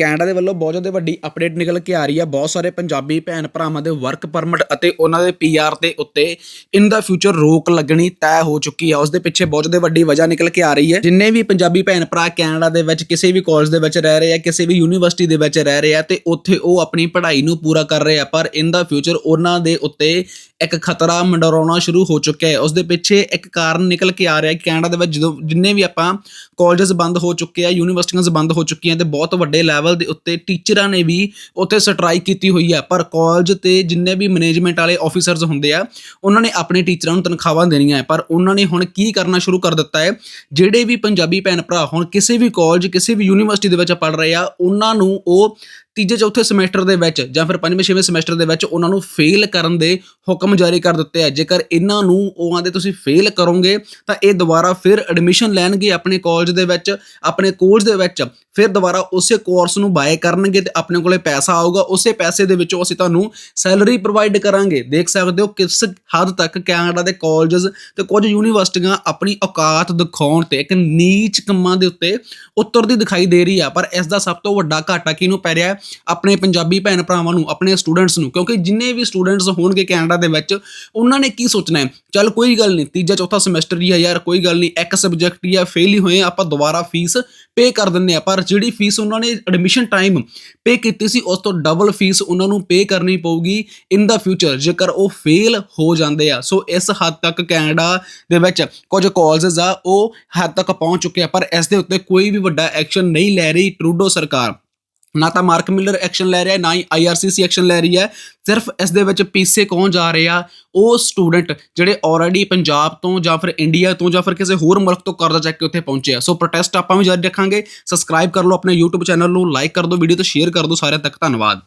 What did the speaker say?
Canada ਦੇ ਵੱਲੋਂ ਬਹੁਤ ਜ਼ਿਆਦਾ ਵੱਡੀ ਅਪਡੇਟ ਨਿਕਲ ਕੇ ਆ ਰਹੀ ਹੈ ਬਹੁਤ ਸਾਰੇ ਪੰਜਾਬੀ ਭੈਣ ਭਰਾਵਾਂ ਦੇ ਵਰਕ ਪਰਮਿਟ ਅਤੇ ਉਹਨਾਂ ਦੇ ਪੀਆਰ ਦੇ ਉੱਤੇ ਇਨ ਦਾ ਫਿਊਚਰ ਰੋਕ ਲੱਗਣੀ ਤੈਅ ਹੋ ਚੁੱਕੀ ਹੈ ਉਸ ਦੇ ਪਿੱਛੇ ਬਹੁਤ ਜ਼ਿਆਦਾ ਵੱਡੀ ਵਜ੍ਹਾ ਨਿਕਲ ਕੇ ਆ ਰਹੀ ਹੈ। ਜਿੰਨੇ ਵੀ ਪੰਜਾਬੀ ਭੈਣ ਭਰਾ ਕੈਨੇਡਾ ਦੇ ਵਿੱਚ, ਕਿਸੇ ਵੀ ਕਾਲਜ ਦੇ ਵਿੱਚ ਰਹਿ ਰਹੇ ਆ, ਕਿਸੇ ਵੀ ਯੂਨੀਵਰਸਿਟੀ ਦੇ ਵਿੱਚ ਰਹਿ ਰਹੇ ਆ ਤੇ ਉੱਥੇ ਉਹ ਆਪਣੀ ਪੜ੍ਹਾਈ ਨੂੰ ਪੂਰਾ ਕਰ ਰਹੇ ਆ, ਪਰ ਇਨ ਦਾ ਫਿਊਚਰ ਉਹਨਾਂ ਦੇ ਉੱਤੇ ਇੱਕ ਖਤਰਾ ਮੰਡਰਾਉਣਾ ਸ਼ੁਰੂ ਹੋ ਚੁੱਕਿਆ ਹੈ। ਉਸ ਦੇ ਪਿੱਛੇ ਇੱਕ ਕਾਰਨ ਨਿਕਲ ਕੇ ਆ ਰਿਹਾ ਹੈ ਕੈਨੇਡਾ ਦੇ ਵਿੱਚ ਜਦੋਂ ਜਿੰਨੇ ਵੀ ਆਪਾਂ ਕਾਲਜਸ ਬੰਦ ਹੋ ਚੁੱਕੇ ਆ ਯੂਨੀਵਰਸਿਟੀਆਂ ਬੰਦ ਹੋ ਚੁੱਕੀਆਂ ਤੇ ਬਹੁਤ ਵੱਡੇ ਲੈਵਲ ਦੇ ਉੱਤੇ ਟੀਚਰਾਂ ਨੇ ਵੀ ਉੱਥੇ ਸਟ੍ਰਾਈਕ ਕੀਤੀ ਹੋਈ ਹੈ। ਪਰ ਕਾਲਜ ਤੇ ਜਿੰਨੇ ਵੀ ਮੈਨੇਜਮੈਂਟ ਵਾਲੇ ਆਫੀਸਰਸ ਹੁੰਦੇ ਆ, ਉਹਨਾਂ ਨੇ ਆਪਣੇ ਟੀਚਰਾਂ ਨੂੰ ਤਨਖਾਹਾਂ ਦੇਣੀਆਂ ਹੈ। ਪਰ ਉਹਨਾਂ ਨੇ ਹੁਣ ਕੀ ਕਰਨਾ ਸ਼ੁਰੂ ਕਰ ਦਿੱਤਾ ਹੈ? ਜਿਹੜੇ ਵੀ ਪੰਜਾਬੀ ਭੈਣ ਭਰਾ ਹੁਣ ਕਿਸੇ ਵੀ ਕਾਲਜ ਕਿਸੇ ਵੀ ਯੂਨੀਵਰਸਿਟੀ ਦੇ ਵਿੱਚ ਪੜ ਰਹੇ ਆ, ਉਹਨਾਂ ਨੂੰ ਉਹ ਤੀਜੇ, ਚੌਥੇ ਸਮੈਸਟਰ ਦੇ ਵਿੱਚ ਜਾਂ ਫਿਰ ਪੰਜਵੇਂ, ਛੇਵੇਂ ਸਮੈਸਟਰ ਦੇ ਵਿੱਚ ਉਹਨਾਂ ਨੂੰ ਫੇਲ ਕਰਨ ਦੇ ਹੁਕਮ ਜਾਰੀ ਕਰ ਦਿੱਤੇ ਆ। ਜੇਕਰ ਇਹਨਾਂ ਨੂੰ ਉਹ ਆਂਦੇ ਤੁਸੀਂ ਫੇਲ ਕਰੋਗੇ, ਤਾਂ ਇਹ ਦੁਬਾਰਾ ਫਿਰ ਐਡਮਿਸ਼ਨ ਲੈਣਗੇ ਆਪਣੇ ਕਾਲਜ ਦੇ ਵਿੱਚ, ਆਪਣੇ ਕੋਰਸ ਦੇ ਵਿੱਚ। ਫਿਰ ਦੁਬਾਰਾ ਉਸੇ ਕੋਰਸ ਨੂੰ ਬਾਏ ਕਰਨਗੇ ਤੇ ਆਪਣੇ ਕੋਲੇ ਪੈਸਾ ਆਊਗਾ। ਉਸੇ ਪੈਸੇ ਦੇ ਵਿੱਚੋਂ ਅਸੀਂ ਤੁਹਾਨੂੰ ਸੈਲਰੀ ਪ੍ਰੋਵਾਈਡ ਕਰਾਂਗੇ। ਦੇਖ ਸਕਦੇ ਹੋ ਕਿਸ ਹੱਦ ਤੱਕ ਕੈਨੇਡਾ ਦੇ ਕਾਲਜਸ ਤੇ ਕੁਝ ਯੂਨੀਵਰਸਿਟੀਆਂ ਆਪਣੀ ਔਕਾਤ ਦਿਖਾਉਣ ਤੇ ਇੱਕ ਨੀਚ ਕੰਮਾਂ ਦੇ ਉੱਤੇ ਉਤਰਦੀ ਦਿਖਾਈ ਦੇ ਰਹੀ ਆ। ਪਰ ਇਸ ਦਾ ਸਭ ਤੋਂ ਵੱਡਾ ਘਾਟਾ ਕਿਹਨੂੰ ਪੈ ਰਿਹਾ ਹੈ? ਆਪਣੇ ਪੰਜਾਬੀ ਭੈਣ ਭਰਾਵਾਂ ਨੂੰ, ਆਪਣੇ ਸਟੂਡੈਂਟਸ ਨੂੰ, ਕਿਉਂਕਿ ਜਿੰਨੇ ਵੀ ਸਟੂਡੈਂਟਸ ਹੋਣਗੇ ਕੈਨੇਡਾ ਦੇ ਵਿੱਚ, ਉਹਨਾਂ ਨੇ ਕੀ ਸੋਚਣਾ ਹੈ? ਚੱਲ ਕੋਈ ਗੱਲ ਨਹੀਂ, ਤੀਜਾ, ਚੌਥਾ ਸਮੈਸਟਰ ਹੀ ਆ ਯਾਰ, ਕੋਈ ਗੱਲ ਨਹੀਂ, ਇੱਕ ਸਬਜੈਕਟ ਹੀ ਆ ਫੇਲ ਹੀ ਹੋਏ ਆਪਾਂ ਦੁਬਾਰਾ ਫੀਸ ਪੇ ਕਰ ਦਿੰਨੇ ਆ ਪਰ ਜਿਹੜੀ ਫੀਸ ਉਹਨਾਂ ਨੇ ਐਡਮਿਸ਼ਨ ਟਾਈਮ ਪੇ ਕੀਤੀ ਸੀ, ਉਸ ਤੋਂ ਡਬਲ ਫੀਸ ਉਹਨਾਂ ਨੂੰ ਪੇ ਕਰਨੀ ਪਊਗੀ ਇਨ ਦਾ ਫਿਊਚਰ ਜੇਕਰ ਉਹ ਫੇਲ ਹੋ ਜਾਂਦੇ ਆ। ਸੋ ਇਸ ਹੱਦ ਤੱਕ ਕੈਨੇਡਾ ਦੇ ਵਿੱਚ ਕੁਝ ਕਾਲਜਸ ਆ, ਉਹ ਹੱਦ ਤੱਕ ਪਹੁੰਚ ਚੁੱਕੇ ਆ, ਪਰ ਇਸ ਦੇ ਉੱਤੇ ਕੋਈ ਵੀ ਵੱਡਾ ਐਕਸ਼ਨ ਨਹੀਂ ਲੈ ਰਹੀ ਟਰੂਡੋ ਸਰਕਾਰ। ਨਾ ਤਾਂ ਮਾਰਕ ਮਿਲਰ ਐਕਸ਼ਨ ਲੈ ਰਿਹਾ ਹੈ, ਨਾ ਹੀ ਆਈਆਰਸੀਸੀ ਐਕਸ਼ਨ ਲੈ ਰਹੀ ਹੈ। ਸਿਰਫ ਇਸ ਦੇ ਵਿੱਚ ਪੀਸੇ ਕੌਣ ਜਾ ਰਹੇ ਆ? ਉਹ ਸਟੂਡੈਂਟ ਜਿਹੜੇ ਆਲਰੇਡੀ ਪੰਜਾਬ ਤੋਂ ਜਾਂ ਫਿਰ ਇੰਡੀਆ ਤੋਂ ਜਾਂ ਫਿਰ ਕਿਸੇ ਹੋਰ ਮੁਲਕ ਤੋਂ ਕਰਜ਼ਾ ਚੱਕ ਕੇ ਉੱਥੇ ਪਹੁੰਚੇ ਆ। ਸੋ ਪ੍ਰੋਟੈਸਟ ਆਪਾਂ ਵੀ ਜਾਰੀ ਰੱਖਾਂਗੇ ਸਬਸਕ੍ਰਾਈਬ ਕਰ ਲਓ ਆਪਣੇ YouTube ਚੈਨਲ ਨੂੰ ਲਾਈਕ ਕਰ ਦਿਓ ਵੀਡੀਓ ਤੇ ਸ਼ੇਅਰ ਕਰ ਦਿਓ। ਸਾਰਿਆਂ ਤੱਕ ਧੰਨਵਾਦ।